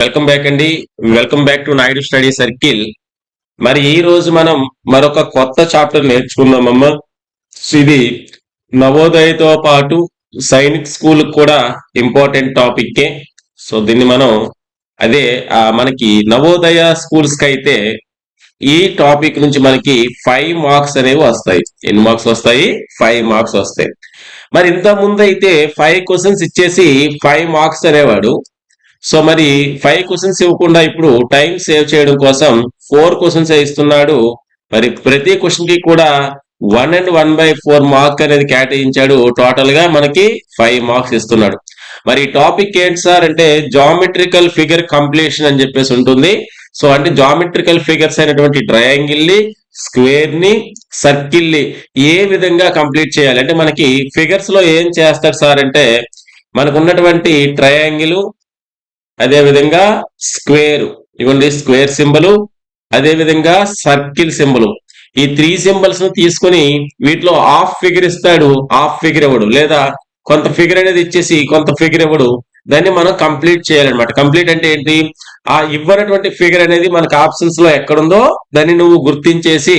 Welcome back అండి. Welcome back to Naidu study circle మరి ఈ రోజు మనం మరొక కొత్త చాప్టర్ నేర్చుకుందామమ్మా ఇది నవోదయతో పాటు సైనిక్ స్కూల్ కూడా ఇంపార్టెంట్ టాపిక్ సో దీన్ని మనం అదే మనకి నవోదయ స్కూల్స్కి అయితే ఈ టాపిక్ నుంచి మనకి ఫైవ్ మార్క్స్ అనేవి వస్తాయి. ఎన్ని మార్క్స్ వస్తాయి? ఫైవ్ మార్క్స్ వస్తాయి. మరి ఇంత ముందు అయితే ఫైవ్ క్వశ్చన్స్ ఇచ్చేసి ఫైవ్ మార్క్స్ అనేవాడు. సో మరి ఫైవ్ క్వశ్చన్స్ ఇవ్వకుండా ఇప్పుడు టైం సేవ్ చేయడం కోసం ఫోర్ క్వశ్చన్స్ ఇస్తున్నాడు. మరి ప్రతి క్వశ్చన్కి కూడా one and one by four mark అనేది కేటాయించాడు. టోటల్గా మనకి ఫైవ్ మార్క్స్ ఇస్తున్నాడు. మరి టాపిక్ ఏంటి సార్ అంటే జామెట్రికల్ ఫిగర్ కంప్లీషన్ అని చెప్పేసి ఉంటుంది. సో అంటే జామెట్రికల్ ఫిగర్స్ అయినటువంటి ట్రయాంగిల్ని స్క్వేర్ని సర్కిల్ని ఏ విధంగా కంప్లీట్ చేయాలి? అంటే మనకి ఫిగర్స్లో ఏం చేస్తాడు సార్ అంటే మనకు ఉన్నటువంటి ట్రయాంగిల్ అదేవిధంగా స్క్వేర్. ఇవ్వండి స్క్వేర్ సింబల్ అదేవిధంగా సర్కిల్ సింబల్. ఈ త్రీ సింబల్స్ను తీసుకొని వీటిలో హాఫ్ ఫిగర్ ఇస్తాడు హాఫ్ ఫిగర్ ఇవ్వడు లేదా కొంత ఫిగర్ అనేది ఇచ్చేసి కొంత ఫిగర్ ఇవ్వడు దాన్ని మనం కంప్లీట్ చేయాలన్నమాట. కంప్లీట్ అంటే ఏంటి? ఆ ఇవ్వనటువంటి ఫిగర్ అనేది మనకు ఆప్షన్స్లో ఎక్కడుందో దాన్ని నువ్వు గుర్తించేసి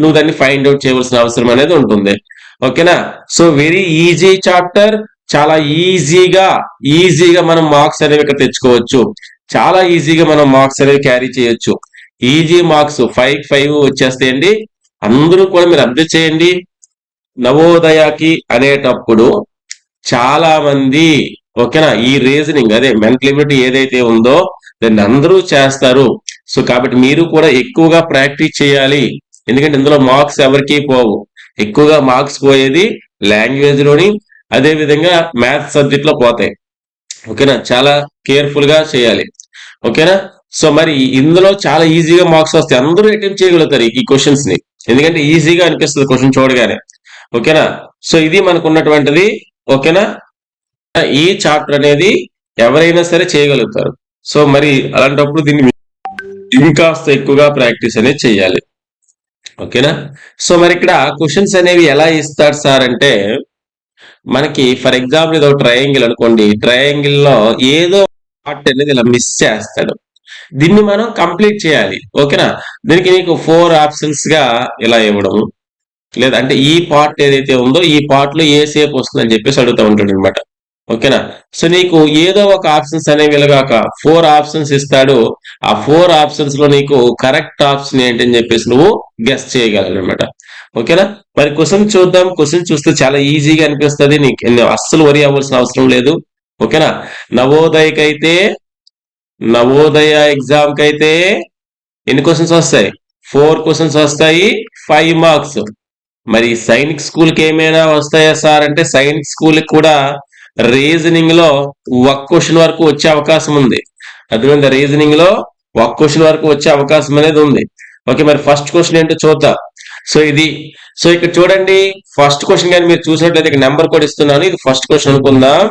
నువ్వు దాన్ని ఫైండ్ అవుట్ చేయవలసిన అవసరం అనేది ఉంటుంది. ఓకేనా? So very easy chapter. చాలా ఈజీగా ఈజీగా మనం మార్క్స్ అనేవి ఇక్కడ తెచ్చుకోవచ్చు. చాలా ఈజీగా మనం మార్క్స్ అనేవి క్యారీ చేయొచ్చు. ఈజీ మార్క్స్ ఫైవ్ ఫైవ్ వచ్చేస్తాయండి అందరూ కూడా మీరు అబ్జర్వ్ చేయండి. నవోదయకి అనేటప్పుడు చాలా మంది ఓకేనా? ఈ రీజనింగ్ అదే మెంటలిబిలిటీ ఏదైతే ఉందో దాన్ని అందరూ చేస్తారు. సో కాబట్టి మీరు కూడా ఎక్కువగా ప్రాక్టీస్ చేయాలి. ఎందుకంటే ఇందులో మార్క్స్ ఎవరికి పోవు. ఎక్కువగా మార్క్స్ పోయేది లాంగ్వేజ్లోని అదే విధంగా మ్యాథ్స్ సబ్జెక్ట్లో పోతాయి. ఓకేనా? చాలా కేర్ఫుల్గా చేయాలి. ఓకేనా? సో మరి ఇందులో చాలా ఈజీగా మార్క్స్ వస్తాయి. అందరూ అటెంప్ట్ చేయగలుగుతారు ఈ క్వశ్చన్స్ని. ఎందుకంటే ఈజీగా అనిపిస్తుంది క్వశ్చన్ చూడగానే. ఓకేనా? సో ఇది మనకు ఉన్నటువంటిది ఓకేనా? ఈ చాప్టర్ అనేది ఎవరైనా సరే చేయగలుగుతారు. సో మరి అలాంటప్పుడు దీన్ని ఇంకాస్త ఎక్కువగా ప్రాక్టీస్ అనేది చేయాలి. ఓకేనా? సో మరి ఇక్కడ క్వశ్చన్స్ అనేవి ఎలా ఇస్తారు సార్ అంటే మనకి ఫర్ ఎగ్జాంపుల్ ఇది ఒక ట్రయాంగిల్ అనుకోండి. ట్రయాంగిల్లో ఏదో పార్ట్ అనేది ఇలా మిస్ చేస్తాడు. దీన్ని మనం కంప్లీట్ చేయాలి. ఓకేనా దీనికి నీకు ఫోర్ ఆప్షన్స్గా ఇలా ఇవ్వడం. లేదంటే అంటే ఈ పార్ట్ ఏదైతే ఉందో ఈ పార్ట్లో ఏ సేపు వస్తుందని చెప్పేసి అడుగుతూ ఉంటాడు అనమాట ఓకేనా? సో నీకు ఏదో ఒక ఆప్షన్స్ అనేవి ఇలాగాక ఫోర్ ఆప్షన్స్ ఇస్తాడు. ఆ ఫోర్ ఆప్షన్స్లో నీకు కరెక్ట్ ఆప్షన్ ఏంటని చెప్పేసి నువ్వు గెస్ట్ చేయగలనమాట ఓకేనా? మరి క్వశ్చన్ చూద్దాం. క్వశ్చన్ చూస్తే చాలా ఈజీగా అనిపిస్తుంది. నీకు అస్సలు వరి అవ్వాల్సిన అవసరం లేదు. ఓకేనా? నవోదయకైతే నవోదయ ఎగ్జామ్ కైతే ఎన్ని క్వశ్చన్స్ వస్తాయి? ఫోర్ క్వశ్చన్స్ వస్తాయి. Five marks. మరి సైనిక్ స్కూల్కి ఏమైనా వస్తాయా సార్? అంటే సైనిక్ స్కూల్కి కూడా రీజనింగ్లో ఒక క్వశ్చన్ వరకు వచ్చే అవకాశం ఉంది. అర్థమైంది? రీజనింగ్లో ఒక క్వశ్చన్ వరకు వచ్చే అవకాశం అనేది ఉంది. ఓకే మరి ఫస్ట్ క్వశ్చన్ ఏంటో చూద్దాం. సో ఇది సో ఇక్కడ చూడండి. ఫస్ట్ క్వశ్చన్ కానీ మీరు చూసినట్లయితే ఇక్కడ నెంబర్ కూడా ఇస్తున్నాను. ఇది ఫస్ట్ క్వశ్చన్ అనుకుందాం.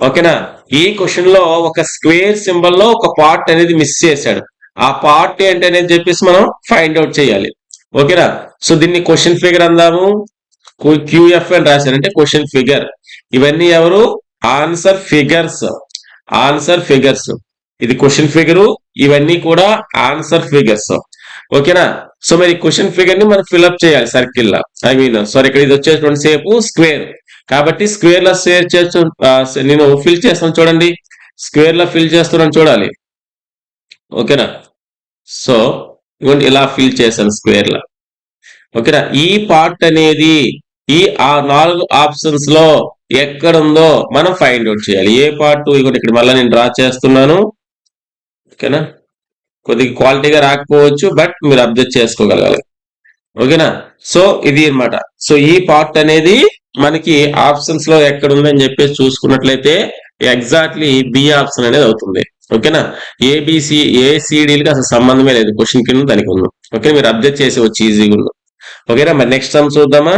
ఓకేనా ఈ క్వశ్చన్లో ఒక స్క్వేర్ సింబల్లో ఒక పార్ట్ అనేది మిస్ చేశాడు. ఆ పార్ట్ ఏంటి అనేది చెప్పేసి మనం ఫైండ్ అవుట్ చేయాలి. ఓకేనా సో దీన్ని క్వశ్చన్ ఫిగర్ అందాము. క్యూఎఫ్ అని రాశారు అంటే క్వశ్చన్ ఫిగర్ ఇవన్నీ ఎవరు? ఆన్సర్ ఫిగర్స్ ఆన్సర్ ఫిగర్స్ ఇది క్వశ్చన్ ఫిగర్ ఇవన్నీ కూడా ఆన్సర్ ఫిగర్స్ ఓకేనా సో మరి క్వశ్చన్ ఫిగర్ని మనం ఫిల్అప్ చేయాలి సర్కిల్ లా. ఐ మీన్ సారీ ఇక్కడ ఇది వచ్చేటువంటి సేపు స్క్వేర్ కాబట్టి స్క్వేర్ లా షేర్ చేస్తు నేను ఫిల్ చేస్తాను చూడండి. స్క్వేర్ లా ఫిల్ చేస్తున్నాను చూడాలి. ఓకేనా సో ఇవ్వండి ఇలా ఫిల్ చేశాను స్క్వేర్ లా. ఓకేనా ఈ పార్ట్ అనేది ఈ ఆ నాలుగు ఆప్షన్స్లో ఎక్కడ ఉందో మనం ఫైండ్ అవుట్ చేయాలి. ఏ పార్ట్ ఇక్కడ ఇక్కడ మళ్ళీ నేను డ్రా చేస్తున్నాను. ఓకేనా? కొద్దిగా క్వాలిటీగా రాకపోవచ్చు బట్ మీరు అబ్జర్వ్ చేసుకోగలగాలి. ఓకేనా? సో ఇది అన్నమాట. సో ఈ పార్ట్ అనేది మనకి ఆప్షన్స్లో ఎక్కడ ఉందని చెప్పేసి చూసుకున్నట్లయితే ఎగ్జాక్ట్లీ బి ఆప్షన్ అనేది అవుతుంది. ఓకేనా? ఏబిసి ఏసీడీలకి అసలు సంబంధమే లేదు. క్వశ్చన్ కింద దానికి ఉంది. ఓకే మీరు అబ్జర్వ్ చేసి వచ్చి ఈజీగా ఉంది. ఓకేనా? మరి నెక్స్ట్ సమ్ చూద్దామా?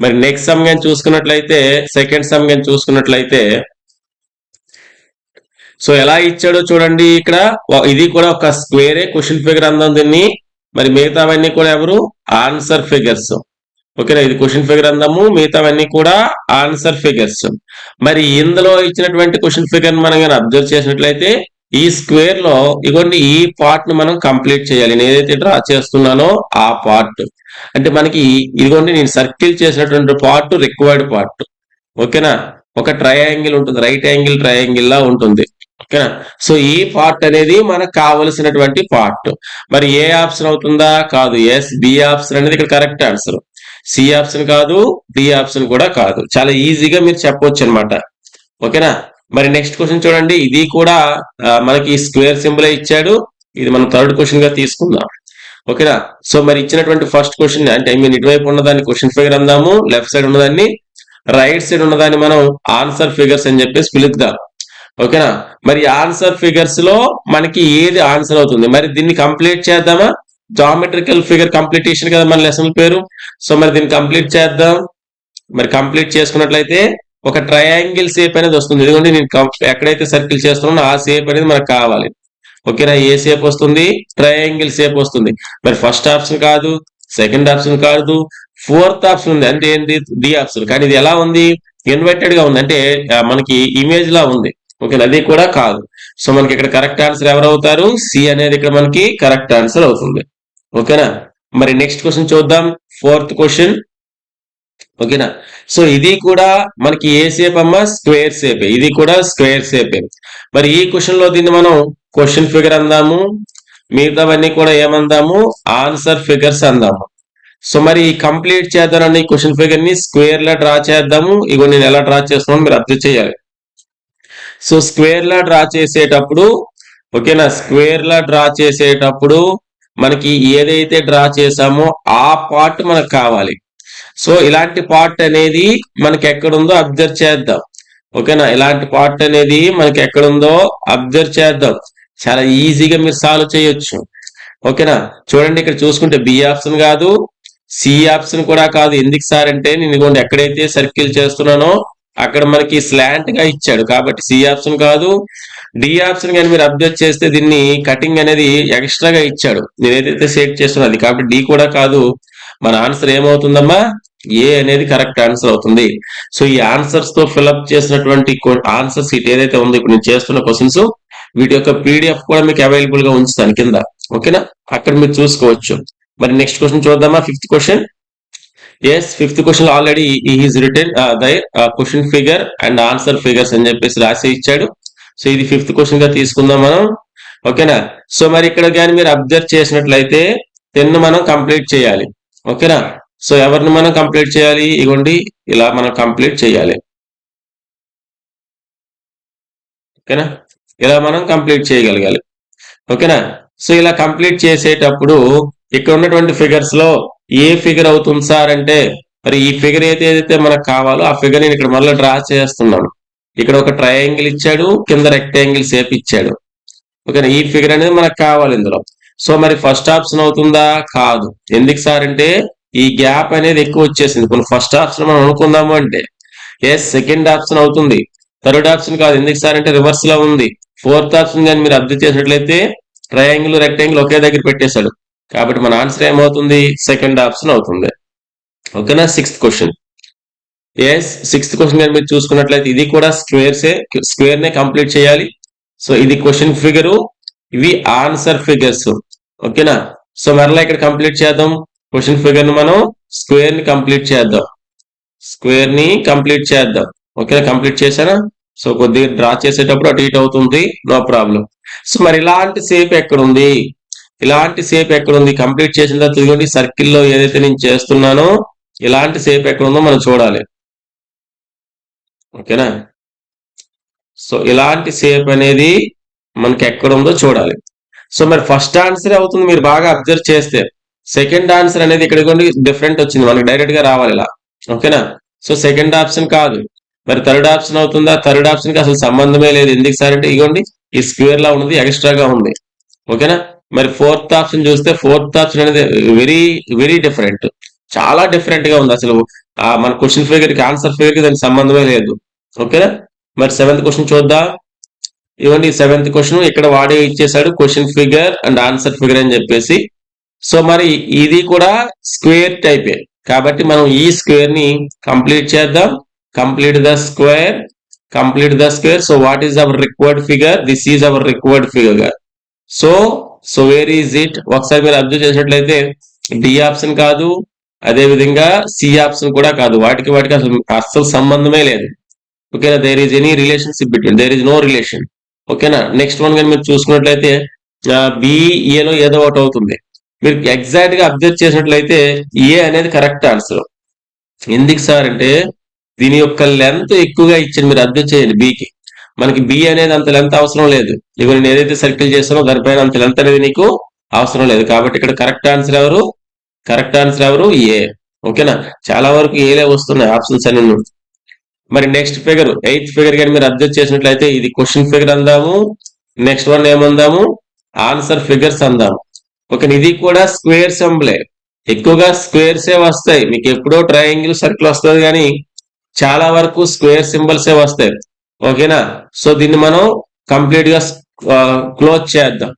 మరి నెక్స్ట్ సమ్ కానీ చూసుకున్నట్లయితే సెకండ్ సమ్ కానీ చూసుకున్నట్లయితే సో ఎలా ఇచ్చాడో చూడండి ఇక్కడ. ఇది కూడా ఒక స్క్వేరే క్వశ్చన్ ఫిగర్ అందం దీన్ని. మరి మిగతావన్నీ కూడా ఎవరు? ఆన్సర్ ఫిగర్స్ ఓకేనా ఇది క్వశ్చన్ ఫిగర్ అందాము. మిగతావన్నీ కూడా ఆన్సర్ ఫిగర్స్ మరి ఇందులో ఇచ్చినటువంటి క్వశ్చన్ ఫిగర్ మనం కానీ అబ్జర్వ్ చేసినట్లయితే ఈ స్క్వేర్లో ఇగోండి ఈ పార్ట్ను మనం కంప్లీట్ చేయాలి. నేను ఏదైతే డ్రా చేస్తున్నానో ఆ పార్ట్. అంటే మనకి ఇదిగోండి నేను సర్కిల్ చేసినటువంటి పార్ట్ రిక్వైర్డ్ పార్ట్. ఓకేనా? ఒక ట్రయాంగిల్ ఉంటుంది. రైట్ యాంగిల్ ట్రయాంగిల్ లా ఉంటుంది. ఓకేనా? సో ఈ పార్ట్ అనేది మనకు కావలసినటువంటి పార్ట్. మరి ఏ ఆప్షన్ అవుతుందా? కాదు. ఎస్ బి ఆప్షన్ అనేది ఇక్కడ కరెక్ట్ ఆన్సర్. సి ఆప్షన్ కాదు డి ఆప్షన్ కూడా కాదు. చాలా ఈజీగా మీరు చెప్పొచ్చు అనమాట ఓకేనా? మరి నెక్స్ట్ క్వశ్చన్ చూడండి. ఇది కూడా మనకి స్క్వేర్ సింబల్ ఇచ్చాడు. ఇది మనం థర్డ్ క్వశ్చన్గా తీసుకుందాం. ఓకేనా సో మరి ఇచ్చినటువంటి ఫస్ట్ క్వశ్చన్ అంటే ఐ మీన్ ఇటువైపు ఉన్నదాన్ని క్వశ్చన్ ఫిగర్ అందాము లెఫ్ట్ సైడ్ ఉన్నదాన్ని రైట్ సైడ్ ఉన్నదాన్ని మనం ఆన్సర్ ఫిగర్స్ అని చెప్పేసి పిలుద్దాం. ఓకేనా మరి ఆన్సర్ ఫిగర్స్లో మనకి ఏది ఆన్సర్ అవుతుంది? మరి దీన్ని కంప్లీట్ చేద్దామా? జామెట్రికల్ ఫిగర్ కంప్లీటేషన్ కదా మన లెసన్ పేరు. సో మరి దీన్ని కంప్లీట్ చేద్దాం. మరి కంప్లీట్ చేసుకున్నట్లయితే ఒక ట్రయాంగిల్ షేప్ అనేది వస్తుంది. ఎందుకంటే నేను ఎక్కడైతే సర్కిల్ చేస్తున్నానో ఆ షేప్ అనేది మనకు కావాలి. ఓకేనా? ఏ షేప్ వస్తుంది? ట్రయాంగిల్ షేప్ వస్తుంది. మరి ఫస్ట్ ఆప్షన్ కాదు సెకండ్ ఆప్షన్ కాదు ఫోర్త్ ఆప్షన్ ఉంది. అంటే ఏంటి? డి ఆప్షన్ కానీ ఇది ఎలా ఉంది? ఇన్వర్టెడ్గా ఉంది. అంటే మనకి ఇమేజ్ లా ఉంది. ఓకే అది కూడా కాదు. సో మనకి ఇక్కడ కరెక్ట్ ఆన్సర్ ఎవరు అవుతారు? సి అనేది ఇక్కడ మనకి కరెక్ట్ ఆన్సర్ అవుతుంది. ఓకేనా? మరి నెక్స్ట్ క్వశ్చన్ చూద్దాం. ఫోర్త్ క్వశ్చన్ ఓకేనా? సో ఇది కూడా మనకి ఏ షేప్ అమ్మా? స్క్వేర్ షేప్ ఇది కూడా స్క్వేర్ షేప్ మరి ఈ క్వశ్చన్లో దీన్ని మనం క్వశ్చన్ ఫిగర్ అందాము. మిగతావన్నీ కూడా ఏమందాము? ఆన్సర్ ఫిగర్స్ అందాము. సో మరి కంప్లీట్ చేద్దామని క్వశ్చన్ ఫిగర్ని స్క్వేర్ లా డ్రా చేద్దాము. ఇగో నేను ఎలా డ్రా చేస్తున్నాను మీరు అర్థం చేయాలి. సో స్క్వేర్ లా డ్రా చేసేటప్పుడు ఓకేనా? స్క్వేర్ లా డ్రా చేసేటప్పుడు మనకి ఏదైతే డ్రా చేసామో ఆ పార్ట్ మనకు కావాలి. సో ఇలాంటి పార్ట్ అనేది మనకి ఎక్కడుందో అబ్జర్వ్ చేద్దాం. ఓకేనా ఇలాంటి పార్ట్ అనేది మనకి ఎక్కడుందో అబ్జర్వ్ చేద్దాం. చాలా ఈజీగా మీరు సాల్వ్ చేయొచ్చు. ఓకేనా చూడండి ఇక్కడ చూసుకుంటే బి ఆప్షన్ కాదు సి ఆప్షన్ కూడా కాదు. ఎందుకు సార్ అంటే నేను ఇదిగోండి ఎక్కడైతే సర్కిల్ చేస్తున్నానో అక్కడ మనకి స్లాంట్గా ఇచ్చాడు. కాబట్టి సి ఆప్షన్ కాదు. డి ఆప్షన్ కానీ మీరు అబ్జర్వ్ చేస్తే దీన్ని కటింగ్ అనేది ఎక్స్ట్రాగా ఇచ్చాడు. నేను ఏదైతే సెట్ చేస్తున్నా అది. కాబట్టి డి కూడా కాదు. మన ఆన్సర్ ఏమవుతుందమ్మా? ఏ అనేది కరెక్ట్ ఆన్సర్ అవుతుంది. సో ఈ ఆన్సర్స్తో ఫిల్అప్ చేసినటువంటి ఆన్సర్స్ ఇటు ఏదైతే ఉందో ఇప్పుడు నేను చేస్తున్న క్వశ్చన్స్ వీటి యొక్క పీడిఎఫ్ కూడా మీకు అవైలబుల్గా ఉంచుతాను కింద. ఓకేనా? అక్కడ మీరు చూసుకోవచ్చు. మరి నెక్స్ట్ క్వశ్చన్ చూద్దామా? Fifth question? Yes fifth question already is written the question figure and answer figures అని చెప్పేసి రాసి ఇచ్చాడు. సో ఇది ఫిఫ్త్ క్వశ్చన్గా తీసుకుందాం మనం. ఓకేనా? సో మరి ఇక్కడ కానీ మీరు అబ్జర్వ్ చేసినట్లయితే టెన్ మనం కంప్లీట్ చేయాలి. ఓకేనా? సో ఎవరిని మనం కంప్లీట్ చేయాలి? ఇగోండి ఇలా మనం కంప్లీట్ చేయాలి. ఓకేనా? ఇలా మనం కంప్లీట్ చేయగలగాలి. ఓకేనా? సో ఇలా కంప్లీట్ చేసేటప్పుడు ఇక్కడ ఉన్నటువంటి ఫిగర్స్లో ఏ ఫిగర్ అవుతుంది సార్ అంటే మరి ఈ ఫిగర్ ఏదైతే ఏదైతే మనకు కావాలో ఆ ఫిగర్ నేను ఇక్కడ మళ్ళీ డ్రా చేస్తున్నాను. ఇక్కడ ఒక ట్రయాంగిల్ ఇచ్చాడు కింద రెక్టాంగిల్ షేప్ ఇచ్చాడు. ఓకేనా? ఈ ఫిగర్ అనేది మనకు కావాలి ఇందులో. సో మరి ఫస్ట్ ఆప్షన్ అవుతుందా? కాదు. ఎందుకు సార్ అంటే ఈ గ్యాప్ అనేది ఎక్కువ వచ్చేసింది. కొన్ని ఫస్ట్ ఆప్షన్ మనం అనుకుందాము అంటే ఎస్ సెకండ్ ఆప్షన్ అవుతుంది. థర్డ్ ఆప్షన్ కాదు. ఎందుకు సార్ అంటే రివర్స్లో ఉంది. ఫోర్త్ ఆప్షన్ కానీ మీరు అబ్జర్వ్ చేసినట్లయితే ట్రయాంగిల్ రెక్టాంగిల్ ఒకే దగ్గర పెట్టేశాడు. కాబట్టి మన ఆన్సర్ ఏమవుతుంది? సెకండ్ ఆప్షన్ అవుతుంది. ఓకేనా sixth question yes sixth question కానీ మీరు చూసుకున్నట్లయితే ఇది కూడా స్క్వేర్సే స్క్వేర్ నే కంప్లీట్ చేయాలి. సో ఇది క్వశ్చన్ ఫిగరు ఇవి ఆన్సర్ ఫిగర్స్. ఓకేనా? సో మరలా ఇక్కడ కంప్లీట్ చేద్దాం. క్వశ్చన్ ఫిగర్ని మనం స్క్వేర్ని కంప్లీట్ చేద్దాం. స్క్వేర్ని కంప్లీట్ చేద్దాం. ఓకేనా? కంప్లీట్ చేశానా? సో కొద్దిగా డ్రా చేసేటప్పుడు అటు ఇటు అవుతుంది. No problem. సో మరి ఇలాంటి సేఫ్ ఎక్కడ ఉంది ఇలాంటి సేఫ్ ఎక్కడ ఉంది కంప్లీట్ చేసిన తర్వాత ఇదిగోండి సర్కిల్లో ఏదైతే నేను చేస్తున్నానో ఇలాంటి సేఫ్ ఎక్కడ ఉందో మనం చూడాలి. ఓకేనా? సో ఇలాంటి సేఫ్ అనేది మనకి ఎక్కడ ఉందో చూడాలి. సో మరి ఫస్ట్ ఆన్సర్ అవుతుంది మీరు బాగా అబ్జర్వ్ చేస్తే సెకండ్ ఆన్సర్ అనేది ఇక్కడ డిఫరెంట్ వచ్చింది. మనకి డైరెక్ట్గా రావాలి ఇలా. ఓకేనా సో సెకండ్ ఆప్షన్ కాదు. మరి థర్డ్ ఆప్షన్ అవుతుందా? థర్డ్ ఆప్షన్కి అసలు సంబంధమే లేదు. ఎందుకు సార్ అంటే ఇగోండి ఈ స్క్వేర్ లా ఉన్నది ఎక్స్ట్రాగా ఉంది. ఓకేనా మరి ఫోర్త్ ఆప్షన్ చూస్తే ఫోర్త్ ఆప్షన్ అనేది వెరీ వెరీ డిఫరెంట్ చాలా డిఫరెంట్గా ఉంది అసలు. మన క్వశ్చన్ ఫిగర్కి ఆన్సర్ ఫిగర్కి దానికి సంబంధమే లేదు. ఓకేనా మరి సెవెంత్ క్వశ్చన్ చూద్దాం. ఇవ్వండి సెవెంత్ క్వశ్చన్ ఇక్కడ వాడే ఇచ్చేసాడు question figure and answer figure అని చెప్పేసి. సో మరి ఇది కూడా స్క్వేర్ టైపే కాబట్టి మనం ఈ స్క్వేర్ని కంప్లీట్ చేద్దాం. Complete the square complete the square so what is our required figure this is our required figure so so where is it ఒకసారి మీరు అబ్జర్వ్ చేసినట్లయితే డి ఆప్షన్ కాదు. అదే విధంగా సి ఆప్షన్ కూడా కాదు. వాటికి వాటికి అసలు అస్సలు సంబంధమే లేదు. ఓకేనా there is any relationship between there is no relation ఓకేనా? నెక్స్ట్ వన్ కానీ మీరు చూసుకున్నట్లయితే బిఏలో e ఏదో ఒకటి అవుతుంది. మీరు ఎగ్జాక్ట్గా అబ్జర్వ్ చేసినట్లయితే ఏ అనేది కరెక్ట్ ఆన్సర్ ఎందుకు సార్ అంటే దీని యొక్క లెంత్ ఎక్కువగా ఇచ్చింది మీరు అబ్జర్వ్ చేయండి బికి మనకి బి అనేది అంత లెంత్ అవసరం లేదు. ఇక నేను ఏదైతే సర్కిల్ చేస్తానో దానిపైన అంత లెంత్ అనేది నీకు అవసరం లేదు. కాబట్టి ఇక్కడ కరెక్ట్ ఆన్సర్ ఎవరు? కరెక్ట్ ఆన్సర్ ఎవరు? ఏ ఓకేనా? చాలా వరకు ఏలే వస్తున్నాయి ఆప్షన్స్ అన్ని. మరి నెక్స్ట్ ఫిగర్ ఎయిత్ ఫిగర్ కానీ మీరు అబ్జర్వ్ చేసినట్లయితే ఇది క్వశ్చన్ ఫిగర్ అందాము. నెక్స్ట్ వన్ ఏమందాము? ఆన్సర్ ఫిగర్స్ అందాము. ఓకే ఇది కూడా స్క్వేర్ సింబలే ఎక్కువగా స్క్వేర్స్ ఏ వస్తాయి. మీకు ఎప్పుడో ట్రయాంగిల్ సర్కిల్ వస్తుంది కానీ చాలా వరకు స్క్వేర్ సింబల్స్ ఏ వస్తాయి. ఓకేనా సో దీన్ని మనం కంప్లీట్గా క్లోజ్ చేద్దాం.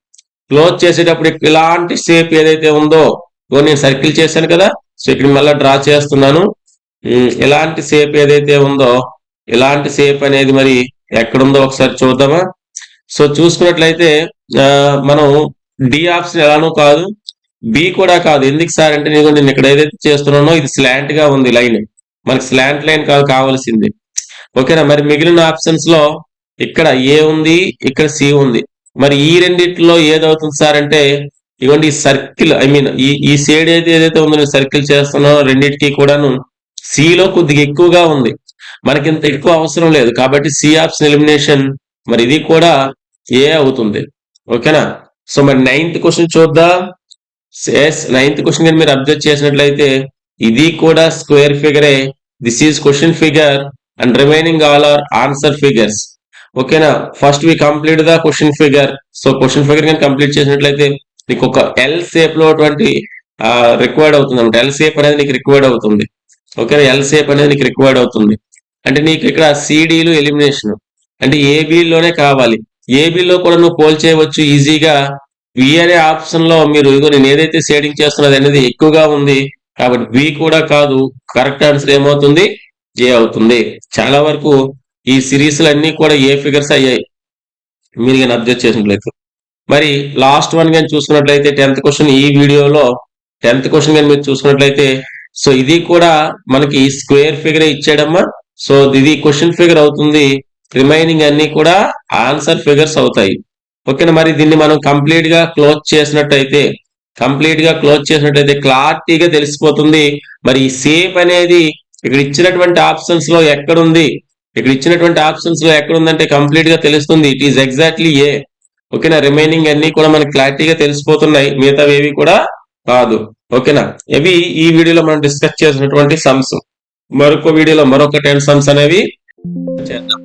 క్లోజ్ చేసేటప్పుడు ఇలాంటి షేప్ ఏదైతే ఉందో నేను సర్కిల్ చేశాను కదా సో ఇక్కడ మళ్ళీ డ్రా చేస్తున్నాను. ఇలాంటి షేప్ ఏదైతే ఉందో ఇలాంటి షేప్ అనేది మరి ఎక్కడుందో ఒకసారి చూద్దామా? సో చూసుకున్నట్లయితే ఆ, మనం డి ఆప్షన్ ఎలానో కాదు బి కూడా కాదు. ఎందుకు సార్ అంటే నేను నేను ఇక్కడ ఏదైతే చేస్తున్నానో ఇది స్లాంట్గా ఉంది లైన్. మనకి స్లాంట్ లైన్ కాదు కావాల్సింది. ఓకేనా? మరి మిగిలిన ఆప్షన్స్లో ఇక్కడ ఏ ఉంది ఇక్కడ సి ఉంది. మరి ఈ రెండిట్లో ఏదవుతుంది సార్ అంటే ఇవ్వండి ఈ సర్కిల్ ఐ మీన్ ఈ ఈ షేడ్ అయితే ఏదైతే ఉందో నేను సర్కిల్ చేస్తున్నానో రెండింటికి కూడాను సిలో కొద్దిగా ఎక్కువగా ఉంది. మనకి ఇంత ఎక్కువ అవసరం లేదు. కాబట్టి సి ఆప్షన్ ఎలిమినేషన్ మరి ఇది కూడా ఏ అవుతుంది. ఓకేనా? సో మరి నైన్త్ క్వశ్చన్ చూద్దాం. ఎస్ నైన్త్ క్వశ్చన్ కానీ మీరు అబ్జర్వ్ చేసినట్లయితే ఇది కూడా square ఫిగరే this is question figure and remaining all are answer figures ఓకేనా? First we complete the question figure so question figure కానీ కంప్లీట్ చేసినట్లయితే నీకు ఒక ఎల్ షేప్లో అటువంటి రిక్వైర్డ్ అవుతుంది. అనమాట ఎల్ షేప్ అనేది నీకు రిక్వైర్డ్ అవుతుంది. ఓకేనా ఎల్ అనేది నీకు రిక్వైర్డ్ అవుతుంది. అంటే నీకు ఇక్కడ సిడీలు ఎలిమినేషన్. అంటే ఏబిలోనే కావాలి. AB లో కూడా నువ్వు పోల్ చేయవచ్చు ఈజీగా. వి అనే ఆప్షన్లో మీరు ఇదిగో నేను ఏదైతే షేడింగ్ చేస్తున్నది అనేది ఎక్కువగా ఉంది కాబట్టి బి కూడా కాదు. కరెక్ట్ ఆన్సర్ ఏమవుతుంది? ఏ అవుతుంది. చాలా వరకు ఈ సిరీస్ అన్ని కూడా ఏ ఫిగర్స్ అయ్యాయి? మీరు కానీ అబ్జర్వ్ చేసినట్లయితే. మరి లాస్ట్ వన్ కానీ చూసుకున్నట్లయితే టెన్త్ క్వశ్చన్ ఈ వీడియోలో టెన్త్ క్వశ్చన్ కానీ మీరు చూసుకున్నట్లయితే సో ఇది కూడా మనకి స్క్వేర్ ఫిగర్ ఇచ్చాడమ్మా సో ఇది క్వశ్చన్ ఫిగర్ అవుతుంది. రిమైనింగ్ అన్ని కూడా ఆన్సర్ ఫిగర్స్ అవుతాయి. ఓకేనా మరి దీన్ని మనం కంప్లీట్గా క్లోజ్ చేసినట్టయితే కంప్లీట్గా క్లోజ్ చేసినట్టయితే క్లారిటీగా తెలిసిపోతుంది. మరి సేఫ్ అనేది ఇక్కడ ఇచ్చినటువంటి ఆప్షన్స్లో ఎక్కడుంది? ఇక్కడ ఇచ్చినటువంటి ఆప్షన్స్లో ఎక్కడుందంటే కంప్లీట్గా తెలుస్తుంది. ఇట్ ఈస్ ఎగ్జాక్ట్లీ ఏ ఓకేనా రిమైనింగ్ అన్ని కూడా మనకి క్లారిటీగా తెలిసిపోతున్నాయి. మిగతావి కూడా కాదు. ఓకేనా? ఇవి ఈ వీడియోలో మనం డిస్కస్ చేసినటువంటి సమ్స్ మరొక వీడియోలో మరొక టెన్ సమ్స్ అనేవి చేద్దాం.